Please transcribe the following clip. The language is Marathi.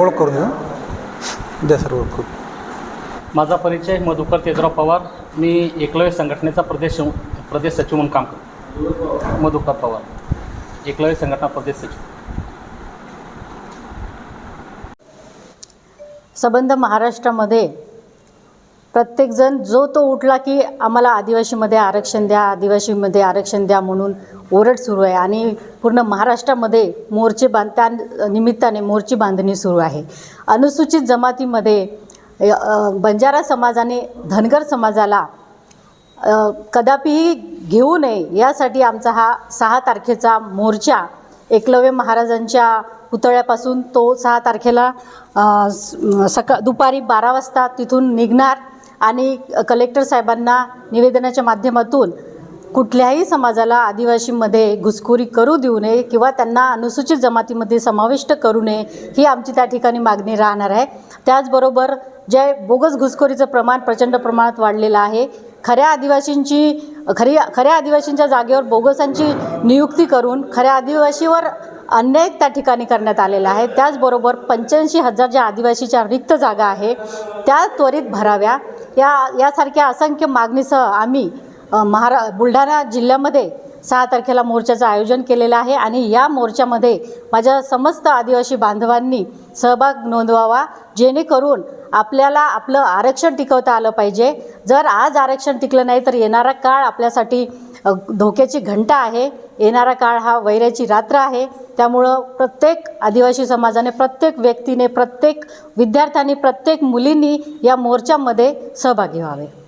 ओळख करून द्या सर ओळख करून माझा परिचय मधुकर तेजराव पवार. मी एकलव्य संघटनेचा प्रदेश प्रदेश सचिव म्हणून काम करतो. मधुकर पवार. एकलव्य संघटना प्रदेश सचिव. संबंध महाराष्ट्रामध्ये प्रत्येकजण जो तो उठला की आम्हाला आदिवासीमध्ये आरक्षण द्या आदिवासीमध्ये आरक्षण द्या म्हणून ओरड सुरू आहे. आणि पूर्ण महाराष्ट्रामध्ये मोर्चे बांध त्या निमित्ताने मोर्ची बांधणी सुरू आहे. अनुसूचित जमातीमध्ये बंजारा समाजाने धनगर समाजाला कदापिही घेऊ नये यासाठी आमचा हा सहा तारखेचा मोर्चा एकलव्य महाराजांच्या पुतळ्यापासून तो सहा तारखेला सका दुपारी बारा वाजता तिथून निघणार. आणि कलेक्टर साहेबांना निवेदनाच्या माध्यमातून कुठल्याही समाजाला आदिवासीमध्ये घुसखोरी करू देऊ नये किंवा त्यांना अनुसूचित जमातीमध्ये समाविष्ट करू नये ही आमची त्या ठिकाणी मागणी राहणार आहे. त्याचबरोबर जे बोगस घुसखोरीचं प्रमाण प्रचंड प्रमाणात वाढलेलं आहे खऱ्या आदिवासींची खरी खऱ्या आदिवासींच्या जागेवर बोगसांची नियुक्ती करून खऱ्या आदिवासीवर अन्याय त्या ठिकाणी करण्यात आलेला आहे. त्याचबरोबर पंच्याऐंशी हजार ज्या आदिवासीच्या रिक्त जागा आहे त्या त्वरित भराव्या. या यासारख्या असंख्य मागणीसह आम्ही महारा बुलढाणा जिल्ह्यामध्ये सहा तारखेला मोर्चाचं आयोजन केलेलं आहे आणि या मोर्चामध्ये माझ्या समस्त आदिवासी बांधवांनी सहभाग नोंदवावा जेणेकरून आपल्याला आपलं आरक्षण टिकवता आलं पाहिजे. जर आज आरक्षण टिकलं नाही तर येणारा काळ आपल्यासाठी धोक्याची घंटा आहे येणारा काळ हा वैराची रात्र आहे. त्यामुळं प्रत्येक आदिवासी समाजाने प्रत्येक व्यक्तीने प्रत्येक विद्यार्थ्यांनी प्रत्येक मुलींनी या मोर्चामध्ये सहभागी व्हावे.